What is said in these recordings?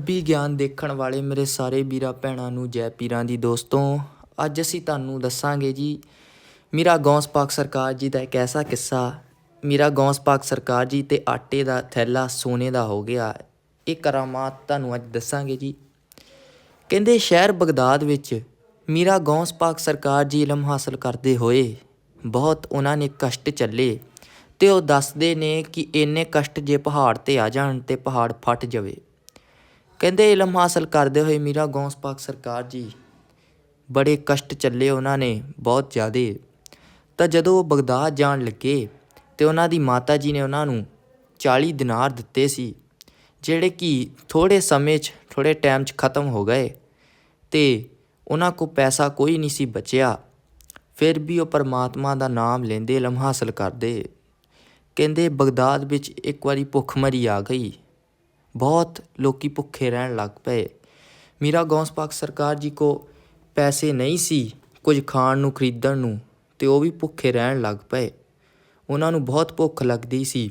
ਰੱਬੀ ਗਿਆਨ ਦੇਖਣ ਵਾਲੇ ਮੇਰੇ ਸਾਰੇ ਵੀਰਾਂ, ਭੈਣਾਂ ਨੂੰ, ਜੈ ਪੀਰਾਂ ਦੀ ਦੋਸਤੋ, ਅੱਜ ਅਸੀਂ ਤੁਹਾਨੂੰ ਦੱਸਾਂਗੇ ਜੀ, ਮੀਰਾ ਗੌਂਸ ਪਾਕ ਸਰਕਾਰ ਜੀ ਦਾ ਇੱਕ ਐਸਾ ਕਿੱਸਾ। ਮੀਰਾ ਗੌਂਸ ਪਾਕ ਸਰਕਾਰ ਜੀ ਤੇ ਆਟੇ ਦਾ ਥੈਲਾ ਸੋਨੇ ਦਾ ਹੋ ਗਿਆ। ਇਹ ਕਰਾਮਾਤ ਤੁਹਾਨੂੰ ਅੱਜ ਦੱਸਾਂਗੇ ਜੀ। ਕਹਿੰਦੇ ਸ਼ਹਿਰ ਬਗਦਾਦ ਵਿੱਚ ਮੀਰਾ ਗੌਂਸ ਪਾਕ ਸਰਕਾਰ ਜੀ ਇਲਮ ਹਾਸਲ ਕਰਦੇ ਹੋਏ ਬਹੁਤ ਉਹਨਾਂ ਨੇ ਕਸ਼ਟ ਚੱਲੇ ਤੇ ਉਹ ਦੱਸਦੇ ਨੇ ਕਿ ਇੰਨੇ ਕਸ਼ਟ ਜੇ ਪਹਾੜ ਤੇ ਆ ਜਾਣ ਤੇ ਪਹਾੜ ਫਟ ਜਾਵੇ। ਕਹਿੰਦੇ ਇਲਮ ਹਾਸਲ ਕਰਦੇ ਹੋਏ ਮੀਰਾ ਗੌਂਸ ਪਾਕ ਸਰਕਾਰ ਜੀ ਬੜੇ ਕਸ਼ਟ ਚੱਲੇ ਉਹਨਾਂ ਨੇ, ਬਹੁਤ ਜ਼ਿਆਦੇ। ਤਾਂ ਜਦੋਂ ਉਹ ਬਗਦਾਦ ਜਾਣ ਲੱਗੇ ਤੇ ਉਹਨਾਂ ਦੀ ਮਾਤਾ ਜੀ ਨੇ ਉਹਨਾਂ ਨੂੰ 40 ਦਿਨਾਰ ਦਿੱਤੇ ਸੀ, ਜਿਹੜੇ ਕਿ ਥੋੜੇ ਸਮੇਂ 'ਚ ਥੋੜੇ ਟਾਈਮ 'ਚ ਖਤਮ ਹੋ ਗਏ ਤੇ ਉਹਨਾਂ ਕੋ ਪੈਸਾ ਕੋਈ ਨਹੀਂ ਸੀ ਬਚਿਆ। ਫਿਰ ਵੀ ਉਹ ਪਰਮਾਤਮਾ ਦਾ ਨਾਮ ਲੈਂਦੇ, ਇਲਮ ਹਾਸਲ ਕਰਦੇ। ਕਹਿੰਦੇ ਬਗਦਾਦ ਵਿੱਚ ਇੱਕ ਵਾਰੀ ਭੁੱਖਮਰੀ ਆ ਗਈ। ਬਹੁਤ ਲੋਕੀ ਭੁੱਖੇ ਰਹਿਣ ਲੱਗ ਪਏ। ਮੀਰਾ ਗੌਂਸ ਪਾਕ ਸਰਕਾਰ ਜੀ ਕੋ ਪੈਸੇ ਨਹੀਂ ਸੀ, ਕੁਝ ਖਾਣ ਨੂੰ ਖਰੀਦਣ ਨੂੰ, ਤੇ ਉਹ ਵੀ ਭੁੱਖੇ ਰਹਿਣ ਲੱਗ ਪਏ। ਉਹਨਾਂ ਨੂੰ ਬਹੁਤ ਭੁੱਖ ਲੱਗਦੀ ਸੀ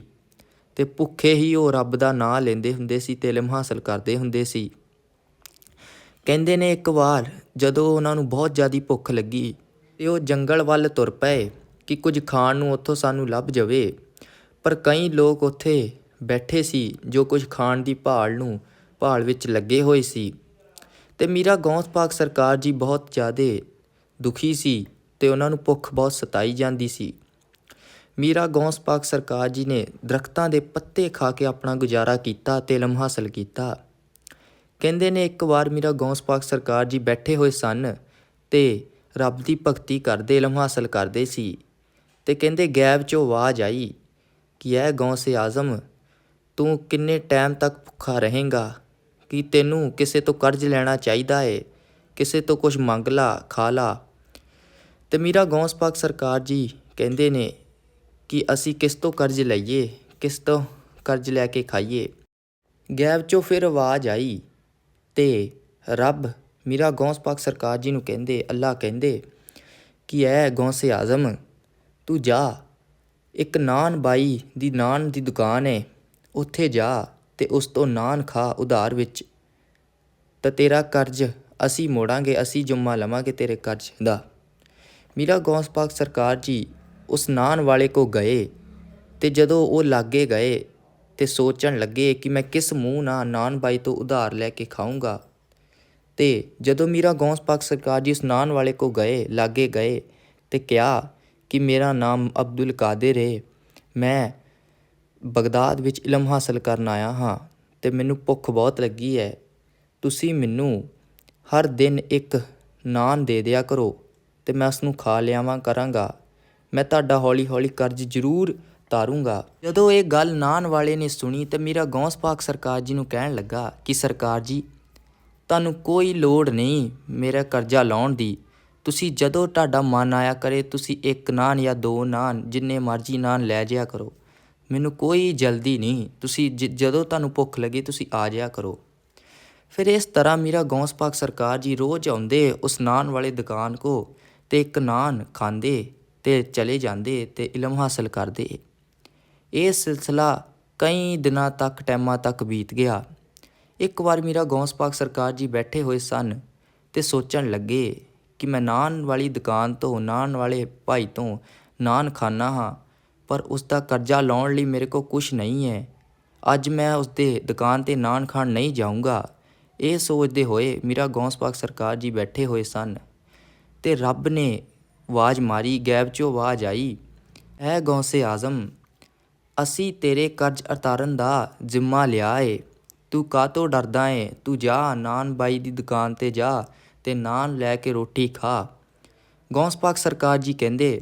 ਤੇ ਭੁੱਖੇ ਹੀ ਉਹ ਰੱਬ ਦਾ ਨਾਮ ਲੈਂਦੇ ਹੁੰਦੇ ਸੀ ਤੇ ਇਲਮ ਹਾਸਲ ਕਰਦੇ ਹੁੰਦੇ ਸੀ। ਕਹਿੰਦੇ ਨੇ ਇੱਕ ਵਾਰ ਜਦੋਂ ਉਹਨਾਂ ਨੂੰ ਬਹੁਤ ਜ਼ਿਆਦੀ ਭੁੱਖ ਲੱਗੀ ਤੇ ਉਹ ਜੰਗਲ ਵੱਲ ਤੁਰ ਪਏ ਕਿ ਕੁਝ ਖਾਣ ਨੂੰ ਉੱਥੋਂ ਸਾਨੂੰ ਲੱਭ ਜਾਵੇ। ਪਰ ਕਈ ਲੋਕ ਉੱਥੇ ਬੈਠੇ ਸੀ, ਜੋ ਕੁਝ ਖਾਣ ਦੀ ਭਾਲ ਨੂੰ ਭਾਲ ਵਿੱਚ ਲੱਗੇ ਹੋਏ ਸੀ। ਤੇ ਮੀਰਾ ਗੌਂਸ ਪਾਕ ਸਰਕਾਰ ਜੀ ਬਹੁਤ ਜ਼ਿਆਦੇ ਦੁਖੀ ਸੀ ਤੇ ਉਹਨਾਂ ਨੂੰ ਭੁੱਖ ਬਹੁਤ ਸਤਾਈ ਜਾਂਦੀ ਸੀ। ਮੀਰਾ ਗੌਂਸ ਪਾਕ ਸਰਕਾਰ ਜੀ ਨੇ ਦਰਖਤਾਂ ਦੇ ਪੱਤੇ ਖਾ ਕੇ ਆਪਣਾ ਗੁਜ਼ਾਰਾ ਕੀਤਾ ਤੇ ਇਲਮ ਹਾਸਲ ਕੀਤਾ। ਕਹਿੰਦੇ ਨੇ, ਇੱਕ ਵਾਰ ਮੀਰਾ ਗੌਂਸ ਪਾਕ ਸਰਕਾਰ ਜੀ ਬੈਠੇ ਹੋਏ ਸਨ ਤੇ ਰੱਬ ਦੀ ਭਗਤੀ ਕਰਦੇ, ਇਲਮ ਹਾਸਲ ਕਰਦੇ ਸੀ ਤੇ ਕਹਿੰਦੇ, ਗੈਬ ਚੋਂ ਆਵਾਜ਼ ਆਈ ਕਿ ਇਹ ਗੌਂਸੇ ਆਜ਼ਮ ਤੂੰ ਕਿੰਨੇ ਟਾਈਮ ਤੱਕ ਭੁੱਖਾ ਰਹੇਂਗਾ? ਕਿ ਤੈਨੂੰ ਕਿਸੇ ਤੋਂ ਕਰਜ਼ ਲੈਣਾ ਚਾਹੀਦਾ ਏ? ਕਿਸੇ ਤੋਂ ਕੁਝ ਮੰਗ ਲਾ, ਖਾ ਲਾ। ਤੇ ਮੀਰਾ ਗੌਂਸ ਪਾਕ ਸਰਕਾਰ ਜੀ ਕਹਿੰਦੇ ਨੇ ਕਿ ਅਸੀਂ ਕਿਸ ਤੋਂ ਕਰਜ਼ ਲਈਏ, ਕਿਸ ਤੋਂ ਕਰਜ਼ ਲੈ ਕੇ ਖਾਈਏ। ਗੈਬ ਚੋਂ ਫਿਰ ਆਵਾਜ਼ ਆਈ ਤੇ ਰੱਬ ਮੀਰਾ ਗੌਂਸ ਪਾਕ ਸਰਕਾਰ ਜੀ ਨੂੰ ਕਹਿੰਦੇ ਅੱਲਾ ਕਹਿੰਦੇ ਕਿ ਐ ਗੌਂਸੇ ਆਜ਼ਮ, ਤੂੰ ਜਾ। ਇੱਕ ਨਾਨ ਬਾਈ ਦੀ ਨਾਨ ਦੀ ਦੁਕਾਨ ਹੈ ਉੱਥੇ ਜਾ ਤੇ ਉਸ ਤੋਂ ਨਾਨ ਖਾ ਉਧਾਰ ਵਿੱਚ, ਤਾਂ ਤੇਰਾ ਕਰਜ਼ ਅਸੀਂ ਮੋੜਾਂਗੇ, ਅਸੀਂ ਜੁੰਮਾ ਲਵਾਂਗੇ ਤੇਰੇ ਕਰਜ਼ ਦਾ। ਮੀਰਾ ਗੌਂਸ ਪਾਕ ਸਰਕਾਰ ਜੀ ਉਸ ਨਾਨ ਵਾਲੇ ਕੋ ਗਏ ਤੇ ਜਦੋਂ ਉਹ ਲਾਗੇ ਗਏ ਤੇ ਸੋਚਣ ਲੱਗੇ ਕਿ ਮੈਂ ਕਿਸ ਮੂੰਹ ਨਾਲ ਨਾਨ ਬਾਈ ਤੋਂ ਉਧਾਰ ਲੈ ਕੇ ਖਾਊਂਗਾ, ਤੇ ਜਦੋਂ ਮੀਰਾ ਗੌਂਸ ਪਾਕ ਸਰਕਾਰ ਜੀ ਉਸ ਨਾਨ ਵਾਲੇ ਕੋ ਗਏ, ਲਾਗੇ ਗਏ ਤੇ ਕਿਹਾ ਕਿ ਮੇਰਾ ਨਾਮ ਅਬਦੁਲ ਕਾਦਰ ਹੈ ਮੈਂ ਬਗਦਾਦ ਵਿੱਚ ਇਲਮ ਹਾਸਲ ਕਰਨ ਆਇਆ ਹਾਂ ਅਤੇ ਮੈਨੂੰ ਭੁੱਖ ਬਹੁਤ ਲੱਗੀ ਹੈ ਤੁਸੀਂ ਮੈਨੂੰ ਹਰ ਦਿਨ ਇੱਕ ਨਾਨ ਦੇ ਦਿਆ ਕਰੋ ਅਤੇ ਮੈਂ ਉਸ ਨੂੰ ਖਾ ਲਿਆਵਾਂ ਕਰਾਂਗਾ। ਮੈਂ ਤੁਹਾਡਾ ਹੌਲੀ ਹੌਲੀ ਕਰਜ਼ ਜ਼ਰੂਰ ਤਾਰੂੰਗਾ। ਜਦੋਂ ਇਹ ਗੱਲ ਨਾਨ ਵਾਲੇ ਨੇ ਸੁਣੀ ਤੇ ਮੇਰਾ ਗੌਂਸ ਪਾਕ ਸਰਕਾਰ ਜੀ ਨੂੰ ਕਹਿਣ ਲੱਗਾ ਕਿ ਸਰਕਾਰ ਜੀ, ਤੁਹਾਨੂੰ ਕੋਈ ਲੋੜ ਨਹੀਂ ਮੇਰਾ ਕਰਜ਼ਾ ਲਾਉਣ ਦੀ। ਤੁਸੀਂ ਜਦੋਂ ਤੁਹਾਡਾ ਮਨ ਆਇਆ ਕਰੇ, ਤੁਸੀਂ ਇੱਕ ਨਾਨ ਜਾਂ ਦੋ ਨਾਨ ਜਿੰਨੇ ਮਰਜ਼ੀ ਨਾਨ ਲੈ ਜਿਆ ਕਰੋ। ਮੈਨੂੰ ਕੋਈ ਜਲਦੀ ਨਹੀਂ, ਤੁਸੀਂ ਜ- ਜਦੋਂ ਤੁਹਾਨੂੰ ਭੁੱਖ ਲੱਗੇ ਤੁਸੀਂ ਆ ਜਿਆ ਕਰੋ। ਫਿਰ ਇਸ ਤਰ੍ਹਾਂ ਮੇਰਾ ਗੌਂਸ ਪਾਕ ਸਰਕਾਰ ਜੀ ਰੋਜ਼ ਆਉਂਦੇ ਉਸ ਨਾਨ ਵਾਲੇ ਦੁਕਾਨ ਕੋ ਤੇ ਇੱਕ ਨਾਨ ਖਾਂਦੇ ਤੇ ਚਲੇ ਜਾਂਦੇ ਤੇ ਇਲਮ ਹਾਸਲ ਕਰਦੇ। ਇਹ ਸਿਲਸਿਲਾ ਕਈ ਦਿਨਾਂ ਤੱਕ ਟਾਈਮਾਂ ਤੱਕ ਬੀਤ ਗਿਆ। ਇੱਕ ਵਾਰ ਮੇਰਾ ਗੌਂਸ ਪਾਕ ਸਰਕਾਰ ਜੀ ਬੈਠੇ ਹੋਏ ਸਨ ਤੇ ਸੋਚਣ ਲੱਗੇ ਕਿ ਮੈਂ ਨਾਨ ਵਾਲੀ ਦੁਕਾਨ ਤੋਂ, ਨਾਨ ਵਾਲੇ ਭਾਈ ਤੋਂ ਨਾਨ ਖਾਨਾ ਹਾਂ ਪਰ ਉਸ ਦਾ ਕਰਜ਼ਾ ਲਾਉਣ ਲਈ ਮੇਰੇ ਕੋਲ ਕੁਝ ਨਹੀਂ ਹੈ। ਅੱਜ ਮੈਂ ਉਸ ਦੇ ਦੁਕਾਨ ਤੇ ਨਾਨ ਖਾਣ ਨਹੀਂ ਜਾਊਂਗਾ। ਇਹ ਸੋਚਦੇ ਹੋਏ ਮੇਰਾ ਗੌਂਸ ਪਾਕ ਸਰਕਾਰ ਜੀ ਬੈਠੇ ਹੋਏ ਸਨ ਤੇ ਰੱਬ ਨੇ ਆਵਾਜ਼ ਮਾਰੀ ਗੈਬ ਚੋਂ ਆਵਾਜ਼ ਆਈ। ਐ ਗੌਂਸੇ ਆਜ਼ਮ, ਅਸੀਂ ਤੇਰੇ ਕਰਜ਼ ਉਤਾਰਨ ਦਾ ਜ਼ਿੰਮਾ ਲਿਆ ਏ। ਤੂੰ ਕਾਤੋਂ ਡਰਦਾ ਏ? ਤੂੰ ਜਾ, ਨਾਨ ਬਾਈ ਦੀ ਦੁਕਾਨ ਤੇ ਜਾ ਤੇ ਨਾਨ ਲੈ ਕੇ ਰੋਟੀ ਖਾ। ਗੌਂਸ ਪਾਕ ਸਰਕਾਰ ਜੀ ਕਹਿੰਦੇ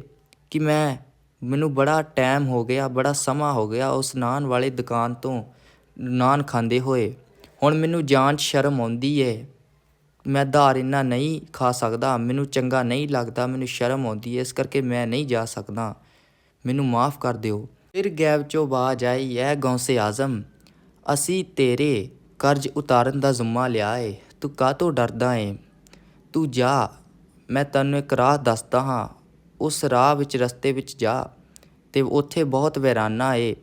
ਕਿ ਮੈਂ ਮੈਨੂੰ ਬੜਾ ਟਾਈਮ ਹੋ ਗਿਆ, ਬੜਾ ਸਮਾਂ ਹੋ ਗਿਆ ਉਸ ਨਾਨ ਵਾਲੇ ਦੁਕਾਨ ਤੋਂ ਨਾਨ ਖਾਂਦੇ ਹੋਏ। ਹੁਣ ਮੈਨੂੰ ਜਾਨ 'ਚ ਸ਼ਰਮ ਆਉਂਦੀ ਏ। ਮੈਂ ਧਾਰ ਇੰਨਾ ਨਹੀਂ ਖਾ ਸਕਦਾ, ਮੈਨੂੰ ਚੰਗਾ ਨਹੀਂ ਲੱਗਦਾ, ਮੈਨੂੰ ਸ਼ਰਮ ਆਉਂਦੀ ਹੈ ਇਸ ਕਰਕੇ ਮੈਂ ਨਹੀਂ ਜਾ ਸਕਦਾ। ਮੈਨੂੰ ਮਾਫ ਕਰ ਦਿਓ। ਫਿਰ ਗੈਬ ਚੋਂ ਆਵਾਜ਼ ਆਈ, ਐ ਗੌਂਸੇ ਆਜ਼ਮ, ਅਸੀਂ ਤੇਰੇ ਕਰਜ਼ ਉਤਾਰਨ ਦਾ ਜ਼ਿੰਮਾ ਲਿਆ ਏ। ਤੂੰ ਕਾਹ ਤੋਂ ਡਰਦਾ ਏ? ਤੂੰ ਜਾ, ਮੈਂ ਤੈਨੂੰ ਇੱਕ ਰਾਹ ਦੱਸਦਾ ਹਾਂ। ਉਸ ਰਾਹ ਵਿੱਚ, ਰਸਤੇ ਵਿੱਚ ਜਾ ਤੇ ਉੱਥੇ ਬਹੁਤ ਵੈਰਾਨਾ ਏ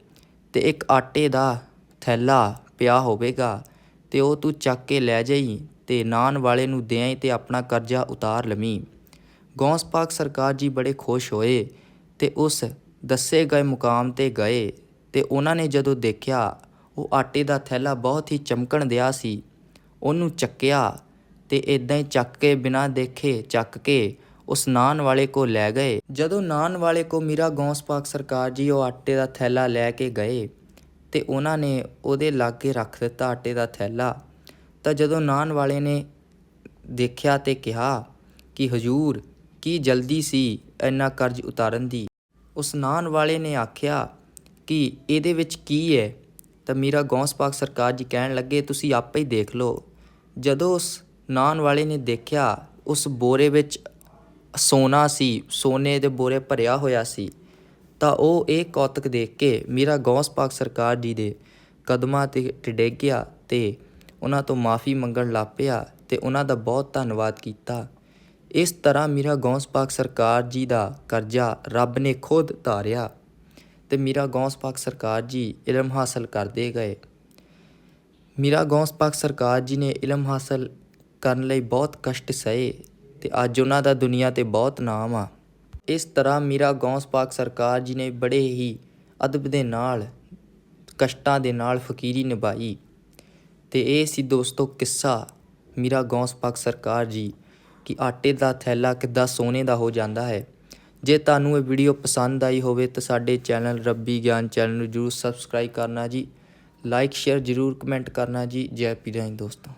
ਤੇ ਇੱਕ ਆਟੇ ਦਾ ਥੈਲਾ ਪਿਆ ਹੋਵੇਗਾ ਤੇ ਉਹ ਤੂੰ ਚੱਕ ਕੇ ਲੈ ਜਾਈ ਤੇ ਨਾਨ ਵਾਲੇ ਨੂੰ ਦੇਈਂ ਤੇ ਆਪਣਾ ਕਰਜ਼ਾ ਉਤਾਰ ਲਵੀਂ। ਗੌਂਸ ਪਾਕ ਸਰਕਾਰ ਜੀ ਬੜੇ ਖੁਸ਼ ਹੋਏ ਤੇ ਉਸ ਦੱਸੇ ਗਏ ਮੁਕਾਮ ਤੇ ਗਏ ਤੇ ਉਹਨਾਂ ਨੇ ਜਦੋਂ ਦੇਖਿਆ, ਉਹ ਆਟੇ ਦਾ ਥੈਲਾ ਬਹੁਤ ਹੀ ਚਮਕਣ ਦਿਆ ਸੀ। ਉਹਨੂੰ ਚੱਕਿਆ ਤੇ ਇਦਾਂ ਹੀ ਚੱਕ ਕੇ ਬਿਨਾਂ ਦੇਖੇ ਚੱਕ ਕੇ ਉਸ ਨਾਨ ਵਾਲੇ ਕੋ ਲੈ ਗਏ। ਜਦੋਂ ਨਾਨ ਵਾਲੇ ਕੋ ਮੀਰਾ ਗੌਂਸ ਪਾਕ ਸਰਕਾਰ ਜੀ ਉਹ ਆਟੇ ਦਾ ਥੈਲਾ ਲੈ ਕੇ ਗਏ ਤੇ ਉਹਨਾਂ ਨੇ ਉਹਦੇ ਲਾਗੇ ਰੱਖ ਦਿੱਤਾ ਆਟੇ ਦਾ ਥੈਲਾ। ਤਾਂ ਜਦੋਂ ਨਾਨ ਵਾਲੇ ਨੇ ਦੇਖਿਆ ਤੇ ਕਿਹਾ ਕਿ ਹਜੂਰ, ਕੀ ਜਲਦੀ ਸੀ ਇੰਨਾ ਕਰਜ਼ ਉਤਾਰਨ ਦੀ? ਉਸ ਨਾਨ ਵਾਲੇ ਨੇ ਆਖਿਆ ਕਿ ਇਹਦੇ ਵਿੱਚ ਕੀ ਹੈ? ਤਾਂ ਮੀਰਾ ਗੌਂਸ ਪਾਕ ਸਰਕਾਰ ਜੀ ਕਹਿਣ ਲੱਗੇ, ਤੁਸੀਂ ਆਪੇ ਹੀ ਦੇਖ ਲਓ। ਜਦੋਂ ਉਸ ਨਾਨ ਵਾਲੇ ਨੇ ਦੇਖਿਆ, ਉਸ ਬੋਰੇ ਵਿੱਚ ਸੋਨਾ ਸੀ, ਸੋਨੇ ਦੇ ਬੋਰੇ ਭਰਿਆ ਹੋਇਆ ਸੀ। ਤਾਂ ਉਹ ਇਹ ਕੌਤਕ ਦੇਖ ਕੇ ਮੀਰਾ ਗੌਸ ਪਾਕ ਸਰਕਾਰ ਜੀ ਦੇ ਕਦਮਾਂ ਤੇ ਤੇ ਡਿੱਗ ਗਿਆ ਤੇ ਉਹਨਾਂ ਤੋਂ ਮਾਫੀ ਮੰਗਣ ਲੱਗ ਪਿਆ ਤੇ ਉਹਨਾਂ ਦਾ ਬਹੁਤ ਧੰਨਵਾਦ ਕੀਤਾ। ਇਸ ਤਰ੍ਹਾਂ ਮੀਰਾ ਗੌਸ ਪਾਕ ਸਰਕਾਰ ਜੀ ਦਾ ਕਰਜ਼ਾ ਰੱਬ ਨੇ ਖੁਦ ਧਾਰਿਆ ਤੇ ਮੀਰਾ ਗੌਸ ਪਾਕ ਸਰਕਾਰ ਜੀ ਇਲਮ ਹਾਸਲ ਕਰਦੇ ਗਏ। ਮੀਰਾ ਗੌਸ ਪਾਕ ਸਰਕਾਰ ਜੀ ਨੇ ਇਲਮ ਹਾਸਲ ਕਰਨ ਲਈ ਬਹੁਤ ਕਸ਼ਟ ਸਹੇ ਤੇ ਅੱਜ ਉਹਨਾਂ ਦਾ ਦੁਨੀਆ ਤੇ ਬਹੁਤ ਨਾਮ ਆ। ਇਸ ਤਰ੍ਹਾਂ ਮੀਰਾ ਗੌਸ ਪਾਕ ਸਰਕਾਰ ਜੀ ਨੇ ਬੜੇ ਹੀ ਅਦਬ ਦੇ ਨਾਲ, ਕਸ਼ਟਾਂ ਦੇ ਨਾਲ ਫਕੀਰੀ ਨਿਭਾਈ। ਤੇ ਇਹ ਸੀ ਦੋਸਤੋ ਕਿੱਸਾ ਮੀਰਾ ਗੌਸ ਪਾਕ ਸਰਕਾਰ ਜੀ ਕਿ ਆਟੇ ਦਾ ਥੈਲਾ ਕਿੱਦਾਂ ਸੋਨੇ ਦਾ ਹੋ ਜਾਂਦਾ ਹੈ। ਜੇ ਤੁਹਾਨੂੰ ਇਹ ਵੀਡੀਓ ਪਸੰਦ ਆਈ ਹੋਵੇ ਤਾਂ ਸਾਡੇ ਚੈਨਲ ਰੱਬੀ ਗਿਆਨ ਚੈਨਲ ਨੂੰ ਜਰੂਰ ਸਬਸਕ੍ਰਾਈਬ ਕਰਨਾ ਜੀ। ਲਾਈਕ, ਸ਼ੇਅਰ ਜਰੂਰ ਕਮੈਂਟ ਕਰਨਾ ਜੀ। ਜੈ ਪੀਰਾਂ ਦੋਸਤੋ।